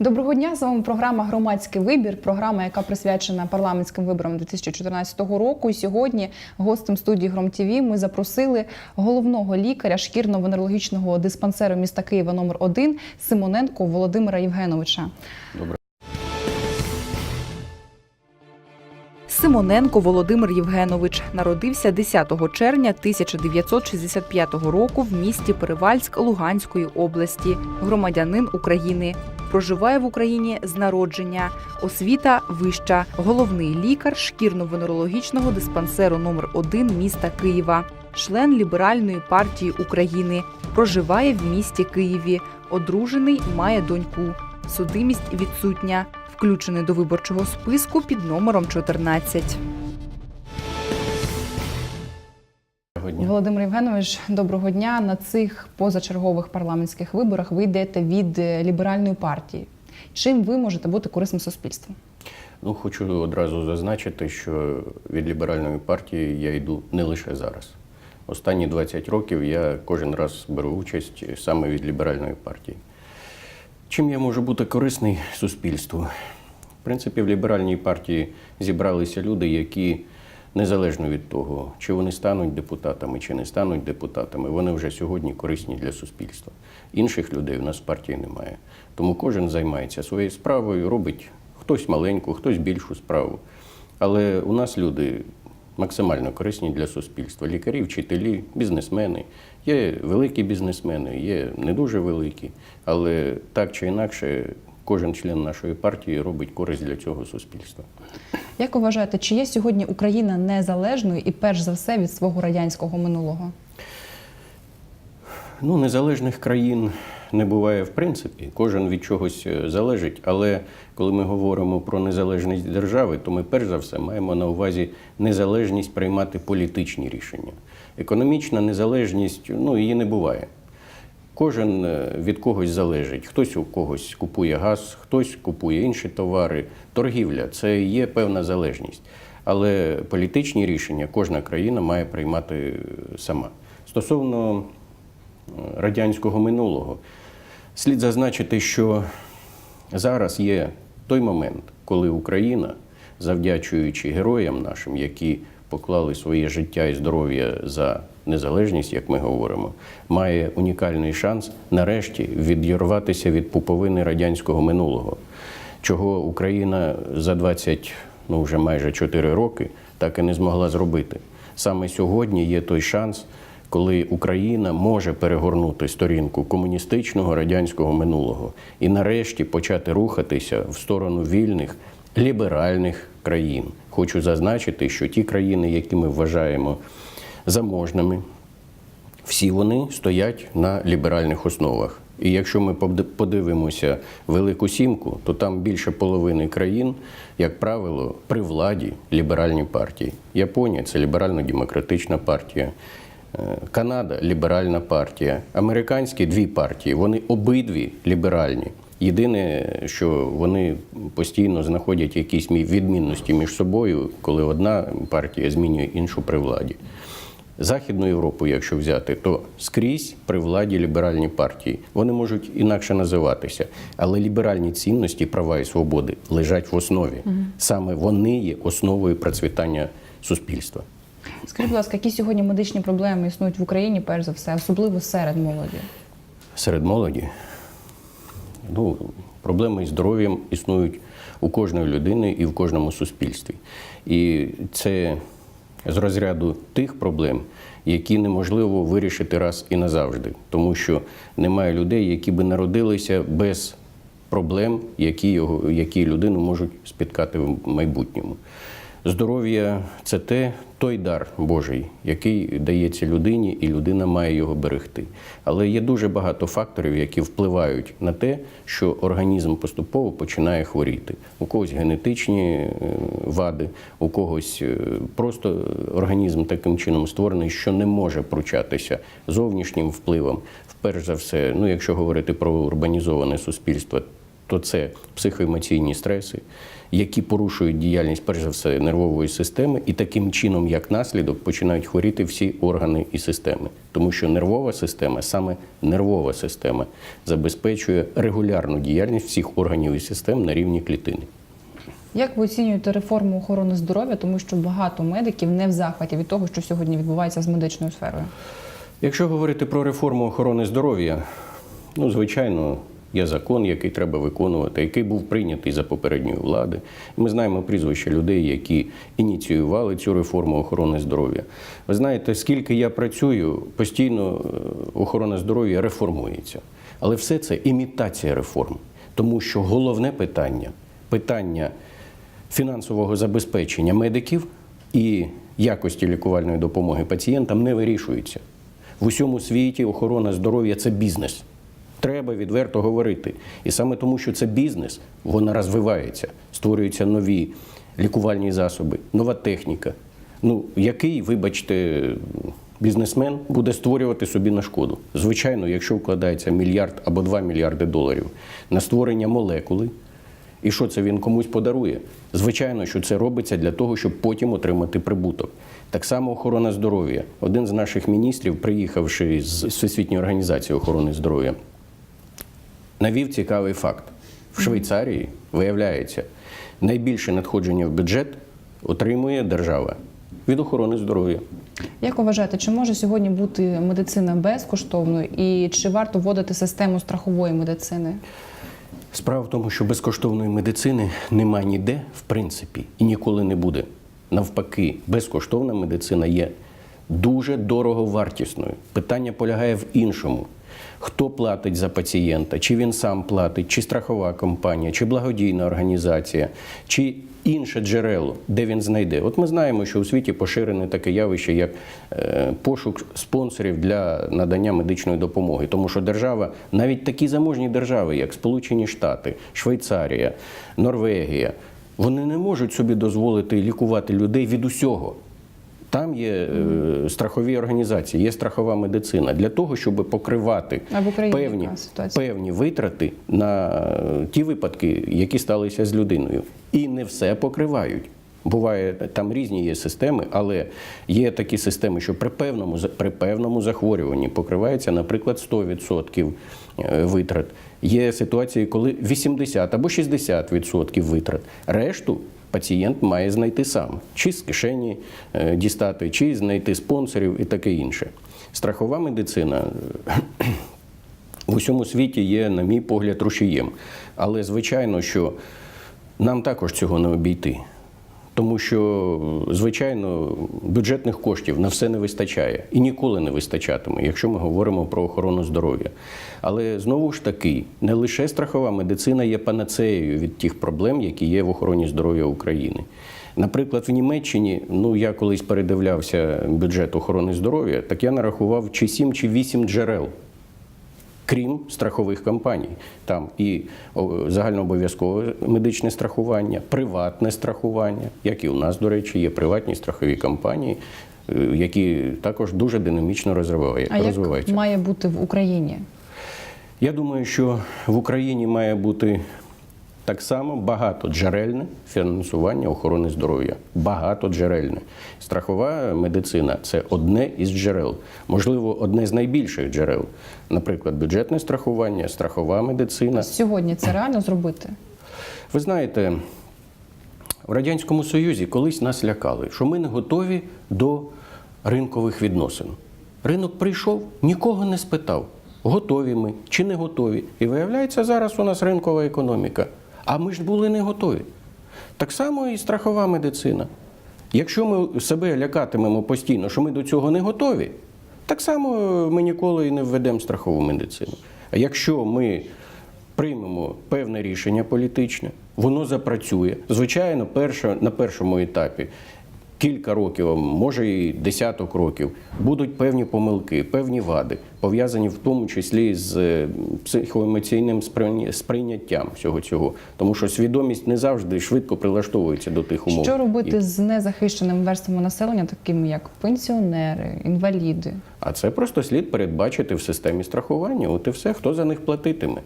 Доброго дня. З вами програма Громадський вибір. Програма, яка присвячена парламентським виборам 2014 року. І сьогодні гостем студії Гром ТВ ми запросили головного лікаря шкірно-венерологічного диспансеру міста Києва номер 1 Симоненко Володимира Євгеновича. Добре. Симоненко Володимир Євгенович народився 10 червня 1965 року в місті Перевальськ Луганської області, громадянин України. Проживає в Україні з народження, освіта вища, головний лікар шкірно-венерологічного диспансеру номер 1 міста Києва, член Ліберальної партії України. Проживає в місті Києві, одружений, має доньку. Судимість відсутня включений до виборчого списку під номером 14. Володимир Євгенович, доброго дня. На цих позачергових парламентських виборах ви йдете від е, ліберальної партії. Чим ви можете бути корисним суспільству? Ну, хочу одразу зазначити, що від ліберальної партії я йду не лише зараз. Останні 20 років я кожен раз беру участь саме від ліберальної партії. Чим я можу бути корисний суспільству? В принципі, в ліберальній партії зібралися люди, які незалежно від того, чи вони стануть депутатами, чи не стануть депутатами, вони вже сьогодні корисні для суспільства. Інших людей у нас в партії немає. Тому кожен займається своєю справою, робить хтось маленьку, хтось більшу справу. Але у нас люди максимально корисні для суспільства. Лікарі, вчителі, бізнесмени. Є великі бізнесмени, є не дуже великі, але так чи інакше, кожен член нашої партії робить користь для цього суспільства. Як ви вважаєте, чи є сьогодні Україна незалежною і перш за все від свого радянського минулого? Ну, незалежних країн не буває в принципі. Кожен від чогось е, залежить. Але коли ми говоримо про незалежність держави, то ми перш за все маємо на увазі незалежність приймати політичні рішення. Економічна незалежність ну, її не буває. Кожен е, від когось залежить. Хтось у когось купує газ, хтось купує інші товари. Торгівля це є певна залежність. Але політичні рішення кожна країна має приймати е, сама. Стосовно е, радянського минулого, слід зазначити, що зараз є той момент, коли Україна, завдячуючи героям нашим, які поклали своє життя і здоров'я за незалежність, як ми говоримо, має унікальний шанс нарешті відірватися від пуповини радянського минулого, чого Україна за 20, ну вже майже 4 роки так і не змогла зробити. Саме сьогодні є той шанс, коли Україна може перегорнути сторінку комуністичного радянського минулого і нарешті почати рухатися в сторону вільних ліберальних країн. Хочу зазначити, що ті країни, які ми вважаємо заможними, всі вони стоять на ліберальних основах. І якщо ми подивимося Велику Сімку, то там більше половини країн, як правило, при владі ліберальні партії. Японія це ліберально-демократична партія. Е, Канада ліберальна партія. Американські дві партії, вони обидві ліберальні. Єдине, що вони постійно знаходять якісь відмінності між собою, коли одна партія змінює іншу при владі. Західну Європу, якщо взяти, то скрізь при владі ліберальні партії. Вони можуть інакше називатися, але ліберальні цінності, права і свободи лежать в основі. Саме вони є основою процвітання суспільства. Скажіть, будь ласка, які сьогодні медичні проблеми існують в Україні, перш за все, особливо серед молоді? Серед молоді ну, проблеми із здоров'ям існують у кожної людини і в кожному суспільстві. І це з розряду тих проблем, які неможливо вирішити раз і назавжди, тому що немає людей, які би народилися без проблем, які, його, які людину можуть спіткати в майбутньому. Здоров'я це те, той дар Божий, який дається людині, і людина має його берегти. Але є дуже багато факторів, які впливають на те, що організм поступово починає хворіти. У когось генетичні е, вади, у когось е, просто організм таким чином створений, що не може пручатися зовнішнім впливом. Перш за все, ну якщо говорити про урбанізоване суспільство, то це психоемоційні стреси, які порушують діяльність, перш за все, нервової системи, і таким чином, як наслідок, починають хворіти всі органи і системи. Тому що нервова система, саме нервова система, забезпечує регулярну діяльність всіх органів і систем на рівні клітини. Як ви оцінюєте реформу охорони здоров'я, тому що багато медиків не в захваті від того, що сьогодні відбувається з медичною сферою? Якщо говорити про реформу охорони здоров'я, ну, звичайно, є закон, який треба виконувати, який був прийнятий за попередньої влади. Ми знаємо прізвища людей, які ініціювали цю реформу охорони здоров'я. Ви знаєте, скільки я працюю, постійно е, охорона здоров'я реформується. Але все це імітація реформ. Тому що головне питання питання фінансового забезпечення медиків і якості лікувальної допомоги пацієнтам не вирішується. В усьому світі охорона здоров'я це бізнес. Треба відверто говорити. І саме тому, що це бізнес, вона розвивається, створюються нові лікувальні засоби, нова техніка. Ну, який, вибачте, бізнесмен буде створювати собі на шкоду? Звичайно, якщо вкладається мільярд або два мільярди доларів на створення молекули, і що це він комусь подарує? Звичайно, що це робиться для того, щоб потім отримати прибуток. Так само охорона здоров'я. Один з наших міністрів, приїхавши з Всесвітньої організації охорони здоров'я, навів цікавий факт. В Швейцарії, виявляється, найбільше надходження в бюджет отримує держава від охорони здоров'я. Як ви вважаєте, чи може сьогодні бути медицина безкоштовною і чи варто вводити систему страхової медицини? Справа в тому, що безкоштовної медицини немає ніде, в принципі, і ніколи не буде. Навпаки, безкоштовна медицина є дуже дороговартісною. Питання полягає в іншому. Хто платить за пацієнта, чи він сам платить, чи страхова компанія, чи благодійна організація, чи інше джерело, де він знайде. От ми знаємо, що у світі поширене таке явище, як е, пошук спонсорів для надання медичної допомоги. Тому що держава, навіть такі заможні держави, як Сполучені Штати, Швейцарія, Норвегія, вони не можуть собі дозволити лікувати людей від усього. Там є е, страхові організації, є страхова медицина для того, щоб покривати певні, певні витрати на е, ті випадки, які сталися з людиною. І не все покривають. Буває, там різні є системи, але є такі системи, що при певному, при певному захворюванні покривається, наприклад, 100% е, витрат. Є ситуації, коли 80 або 60% витрат. Решту пацієнт має знайти сам, чи з кишені е, дістати, чи знайти спонсорів і таке інше. Страхова медицина е, в усьому світі є, на мій погляд, рушієм. Але звичайно, що нам також цього не обійти. Тому що, звичайно, бюджетних коштів на все не вистачає і ніколи не вистачатиме, якщо ми говоримо про охорону здоров'я. Але знову ж таки, не лише страхова медицина є панацеєю від тих проблем, які є в охороні здоров'я України. Наприклад, в Німеччині, ну я колись передивлявся бюджет охорони здоров'я, так я нарахував чи 7, чи 8 джерел крім страхових компаній. Там і загальнообов'язкове медичне страхування, приватне страхування, як і у нас, до речі, є приватні страхові компанії, е, які також дуже динамічно розвиваються. А як має бути в Україні? Я думаю, що в Україні має бути так само багатоджерельне фінансування охорони здоров'я. Багатоджерельне. Страхова медицина це одне із джерел, можливо, одне з найбільших джерел. Наприклад, бюджетне страхування, страхова медицина. Сьогодні це реально зробити? Ви знаєте, в Радянському Союзі колись нас лякали, що ми не готові до ринкових відносин. Ринок прийшов, нікого не спитав, готові ми чи не готові. І виявляється, зараз у нас ринкова економіка. А ми ж були не готові. Так само і страхова медицина. Якщо ми себе лякатимемо постійно, що ми до цього не готові, так само ми ніколи і не введемо страхову медицину. А якщо ми приймемо певне рішення політичне, воно запрацює. Звичайно, перше, на першому етапі кілька років, може і десяток років, будуть певні помилки, певні вади, пов'язані в тому числі з е, психоемоційним сприйня- сприйняттям всього цього. Тому що свідомість не завжди швидко прилаштовується до тих умов. Що робити з незахищеними верствами населення, такими як пенсіонери, інваліди? А це просто слід передбачити в системі страхування. От і все, хто за них платитиме.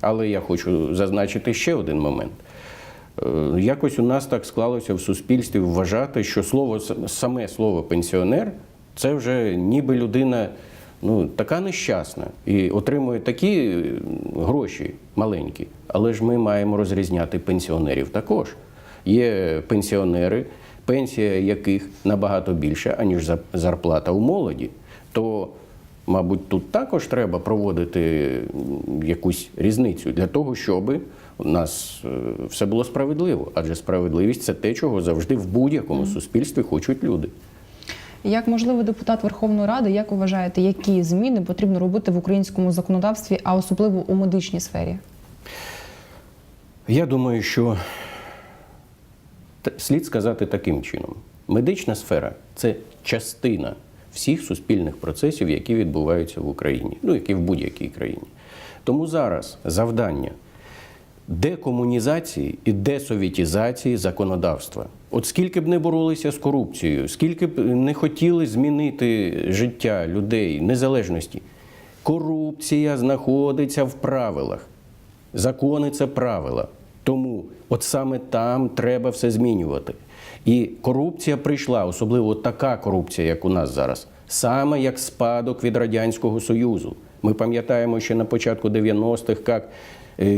Але я хочу зазначити ще один момент. Е, Якось у нас так склалося в суспільстві вважати, що слово саме слово пенсіонер це вже ніби людина ну, така нещасна і отримує такі е, гроші маленькі. Але ж ми маємо розрізняти пенсіонерів також. Є пенсіонери, пенсія яких набагато більша, аніж за- зарплата у молоді. То Мабуть, тут також треба проводити якусь різницю для того, щоб у нас е, все було справедливо. Адже справедливість це те, чого завжди в будь-якому суспільстві хочуть люди. Як можливо депутат Верховної Ради, як вважаєте, які зміни потрібно робити в українському законодавстві, а особливо у медичній сфері? Я думаю, що слід сказати таким чином: медична сфера це частина всіх суспільних процесів, які відбуваються в Україні, ну які в будь-якій країні. Тому зараз завдання декомунізації і десовітізації законодавства. От скільки б не боролися з корупцією, скільки б не хотіли змінити життя людей, незалежності, корупція знаходиться в правилах. Закони це правила. Тому от саме там треба все змінювати. І корупція прийшла, особливо така корупція, як у нас зараз, саме як спадок від Радянського Союзу. Ми пам'ятаємо ще на початку 90-х, як,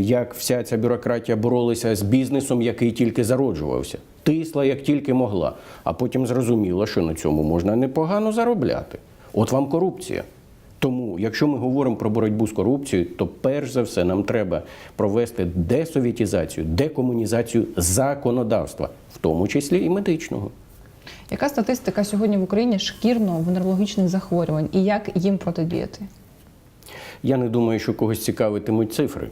як вся ця бюрократія боролася з бізнесом, який тільки зароджувався. Тисла як тільки могла, а потім зрозуміла, що на цьому можна непогано заробляти. От вам корупція. Тому, якщо ми говоримо про боротьбу з корупцією, то перш за все нам треба провести десовітізацію, декомунізацію законодавства, в тому числі і медичного. Яка статистика сьогодні в Україні шкірно-венерологічних захворювань і як їм протидіяти? Я не думаю, що когось цікавитимуть цифри.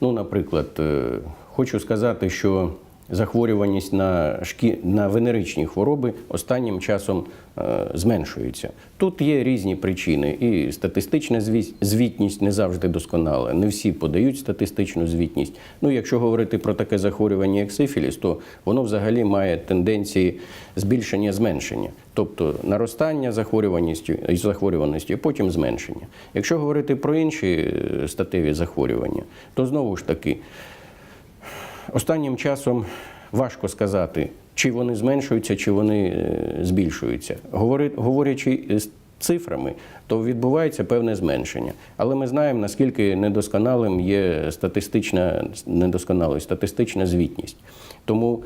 Ну, наприклад, е, хочу сказати, що захворюваність на шкі... на венеричні хвороби останнім часом е, зменшується. Тут є різні причини, і статистична звітність не завжди досконала. Не всі подають статистичну звітність. Ну, якщо говорити про таке захворювання, як сифіліс, то воно взагалі має тенденції збільшення зменшення, тобто наростання захворюваності і захворюваності, потім зменшення. Якщо говорити про інші е, статеві захворювання, то знову ж таки. Останнім часом важко сказати, чи вони зменшуються, чи вони е, збільшуються. Говорячи з цифрами, то відбувається певне зменшення. Але ми знаємо, наскільки недосконалим є статистична недосконалою статистична звітність. Тому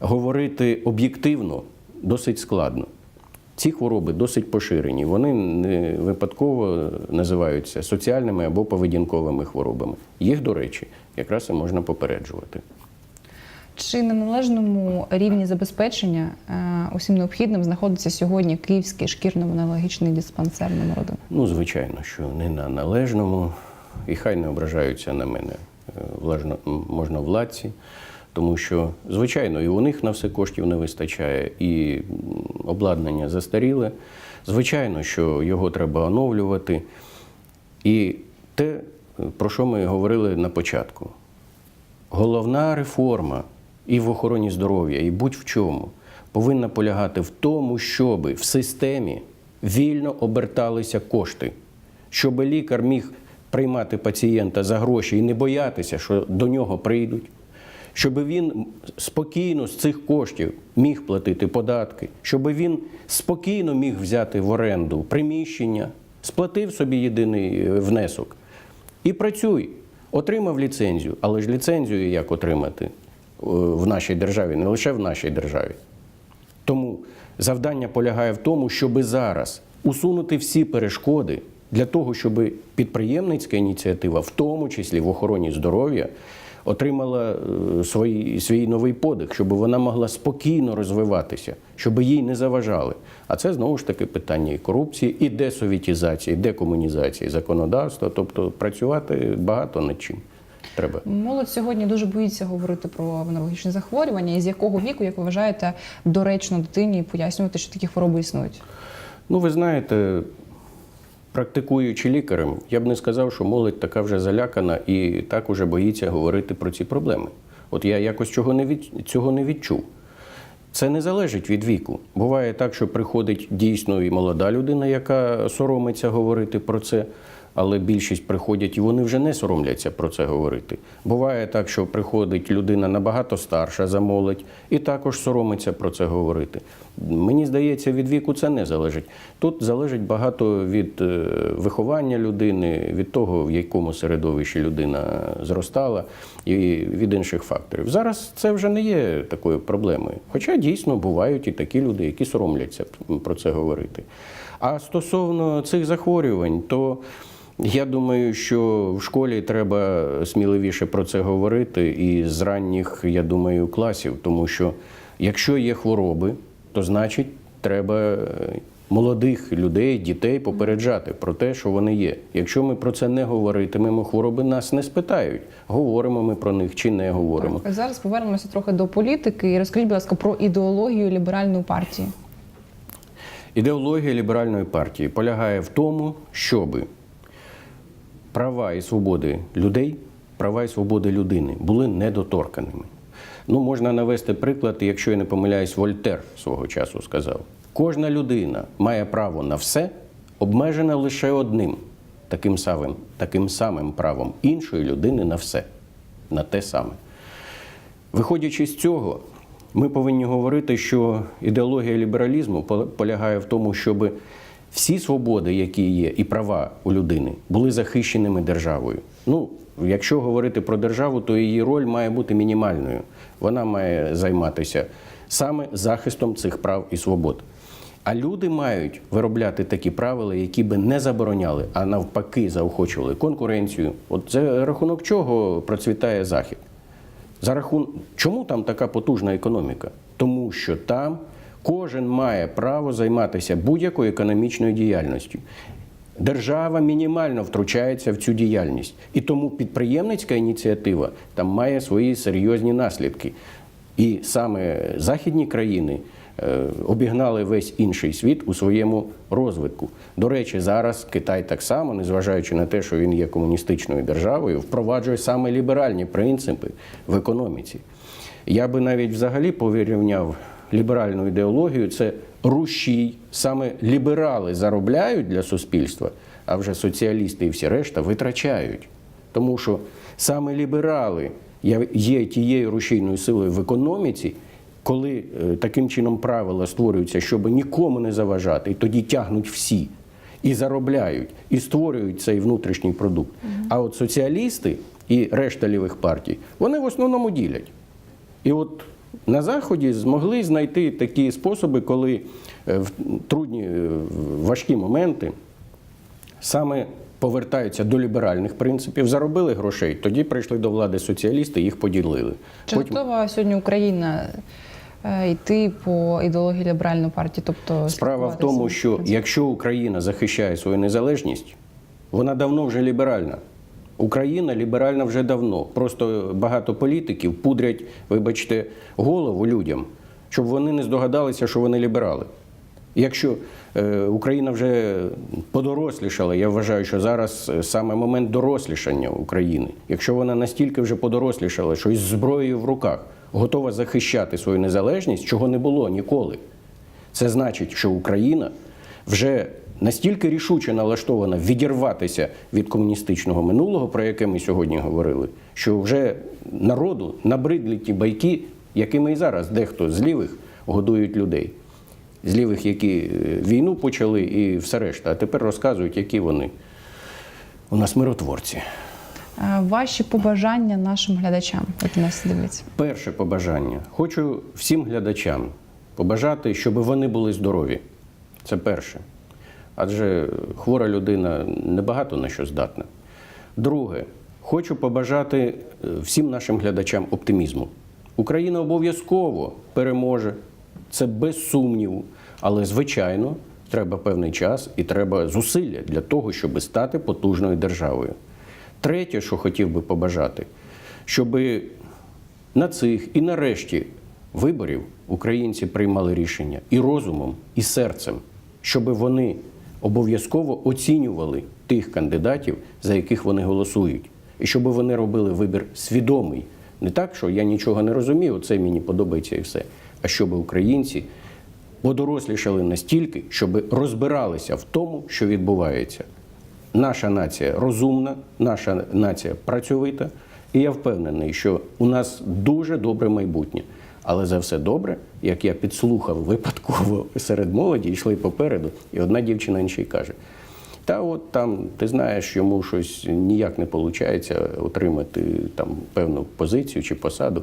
говорити об'єктивно досить складно. Ці хвороби досить поширені. Вони не випадково називаються соціальними або поведінковими хворобами. Їх, до речі, якраз і можна попереджувати. Чи на належному рівні забезпечення е, усім необхідним знаходиться сьогодні Київський шкірно-венерологічний диспансер номер 1 Ну, звичайно, що не на належному, і хай не ображаються на мене е, влажно, м, можновладці, тому що, звичайно, і у них на все коштів не вистачає, і обладнання застаріле. Звичайно, що його треба оновлювати. І те, е, про що ми говорили на початку. Головна реформа і в охороні здоров'я, і будь в чому, повинна полягати в тому, щоб в системі вільно оберталися кошти, щоб лікар міг приймати пацієнта за гроші і не боятися, що до нього прийдуть, щоб він спокійно з цих коштів міг платити податки, щоб він спокійно міг взяти в оренду приміщення, сплатив собі єдиний е, внесок. І працюй. Отримав ліцензію, але ж ліцензію як отримати в нашій державі, не лише в нашій державі. Тому завдання полягає в тому, щоб зараз усунути всі перешкоди для того, щоб підприємницька ініціатива, в тому числі в охороні здоров'я, отримала е, свій, свій новий подих, щоб вона могла спокійно розвиватися, щоб їй не заважали. А це знову ж таки питання і корупції, і десовітізації, і декомунізації законодавства, тобто працювати багато над чим треба. Молодь сьогодні дуже боїться говорити про венерологічні захворювання. І з якого віку, як ви вважаєте, доречно дитині пояснювати, що такі хвороби існують? Ну, ви знаєте, практикуючи лікарем, я б не сказав, що молодь така вже залякана і так уже боїться говорити про ці проблеми. От я якось цього не від, цього не відчув. Це не залежить від віку. Буває так, що приходить дійсно і молода людина, яка соромиться говорити про це. Але більшість приходять і вони вже не соромляться про це говорити. Буває так, що приходить людина набагато старша за молодь і також соромиться про це говорити. Мені здається, від віку це не залежить. Тут залежить багато від е, виховання людини, від того, в якому середовищі людина зростала, і від інших факторів. Зараз це вже не є такою проблемою. Хоча дійсно бувають і такі люди, які соромляться про це говорити. А стосовно цих захворювань, то я думаю, що в школі треба сміливіше про це говорити і з ранніх, я думаю, класів, тому що якщо є хвороби, то значить треба е, молодих людей, дітей попереджати про те, що вони є. Якщо ми про це не говоритимемо, хвороби нас не спитають, говоримо ми про них чи не говоримо. Так, зараз повернемося трохи до політики і розкажіть, будь ласка, про ідеологію ліберальної партії. Ідеологія ліберальної партії полягає в тому, щоб права і свободи людей, права і свободи людини були недоторканими. Ну, можна навести приклад, якщо я не помиляюсь, Вольтер свого часу сказав: кожна людина має право на все, обмежене лише одним таким самим, таким самим правом іншої людини на все, на те саме. Виходячи з цього, ми повинні говорити, що ідеологія лібералізму полягає в тому, щоб всі свободи, які є, і права у людини, були захищеними державою. Ну, якщо говорити про державу, то її роль має бути мінімальною. Вона має займатися саме захистом цих прав і свобод. А люди мають виробляти такі правила, які би не забороняли, а навпаки, заохочували конкуренцію. От за рахунок чого процвітає захід. За рахун... Чому там така потужна економіка? Тому що там кожен має право займатися будь-якою економічною діяльністю. Держава мінімально втручається в цю діяльність. І тому підприємницька ініціатива там має свої серйозні наслідки. І саме західні країни е, обігнали весь інший світ у своєму розвитку. До речі, зараз Китай так само, незважаючи на те, що він є комуністичною державою, впроваджує саме ліберальні принципи в економіці. Я би навіть взагалі порівняв ліберальну ідеологію це рушій. Саме ліберали заробляють для суспільства, а вже соціалісти і всі решта витрачають. Тому що саме ліберали є- тією рушійною силою в економіці, коли е, таким чином правила створюються, щоб нікому не заважати, і тоді тягнуть всі і заробляють, і створюють цей внутрішній продукт. А от соціалісти і решта лівих партій, вони в основному ділять. І от на Заході змогли знайти такі способи, коли е, в трудні, е, в важкі моменти саме повертаються до ліберальних принципів, заробили грошей, тоді прийшли до влади соціалісти, їх поділили. Чи готова сьогодні Україна е, йти по ідеології ліберальної партії? Тобто Справа в тому, що якщо Україна захищає свою незалежність, вона давно вже ліберальна. Україна ліберальна вже давно. Просто багато політиків пудрять, вибачте, голову людям, щоб вони не здогадалися, що вони ліберали. Якщо е, Україна вже подорослішала, я вважаю, що зараз е, саме момент дорослішання України. Якщо вона настільки вже подорослішала, що із зброєю в руках готова захищати свою незалежність, чого не було ніколи. Це значить, що Україна вже настільки рішуче налаштована відірватися від комуністичного минулого, про яке ми сьогодні говорили, що вже народу набридли ті байки, якими і зараз дехто з лівих годують людей. З лівих, які е, війну почали і все решта, а тепер розказують, які вони у нас миротворці. Ваші побажання нашим глядачам, які нас дивляться. Перше побажання. Хочу всім глядачам побажати, щоб вони були здорові. Це перше. Адже хвора людина небагато на що здатна. Друге, хочу побажати е, всім нашим глядачам оптимізму. Україна обов'язково переможе, це без сумніву. Але, звичайно, треба певний час і треба зусилля для того, щоб стати потужною державою. Третє, що хотів би побажати, щоби на цих і нарешті виборів українці приймали рішення і розумом, і серцем, щоб вони обов'язково оцінювали тих кандидатів, за яких вони голосують, і щоб вони робили вибір свідомий. Не так, що я нічого не розумію, це мені подобається і все. А щоб українці подорослішали настільки, щоб розбиралися в тому, що відбувається. наша нація розумна, наша нація працьовита, і я впевнений, що у нас дуже добре майбутнє. Але за все добре, як я підслухав випадково серед молоді, йшли попереду, і одна дівчина іншій каже: Та от там ти знаєш, йому щось ніяк не виходить отримати там певну позицію чи посаду.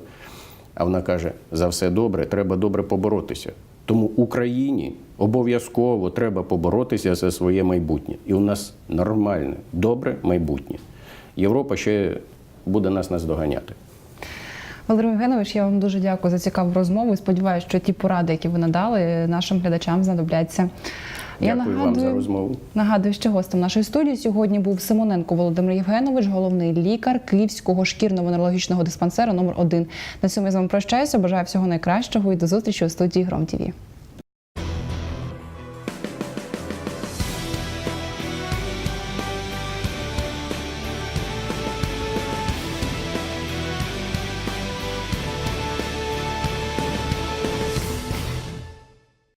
А вона каже: за все добре, треба добре поборотися. Тому Україні обов'язково треба поборотися за своє майбутнє. І у нас нормальне, добре майбутнє. Європа ще буде нас наздоганяти. Валерій Євгенович, я вам дуже дякую за цікаву розмову. і Сподіваюся, що ті поради, які ви надали, нашим глядачам знадобляться. Дякую вам за розмову. Нагадую, що гостем нашої студії сьогодні був Симоненко Володимир Євгенович, головний лікар Київського шкірно-венерологічного диспансеру номер 1 На цьому я з вами прощаюся. Бажаю всього найкращого і до зустрічі у студії Гром ТІВІ.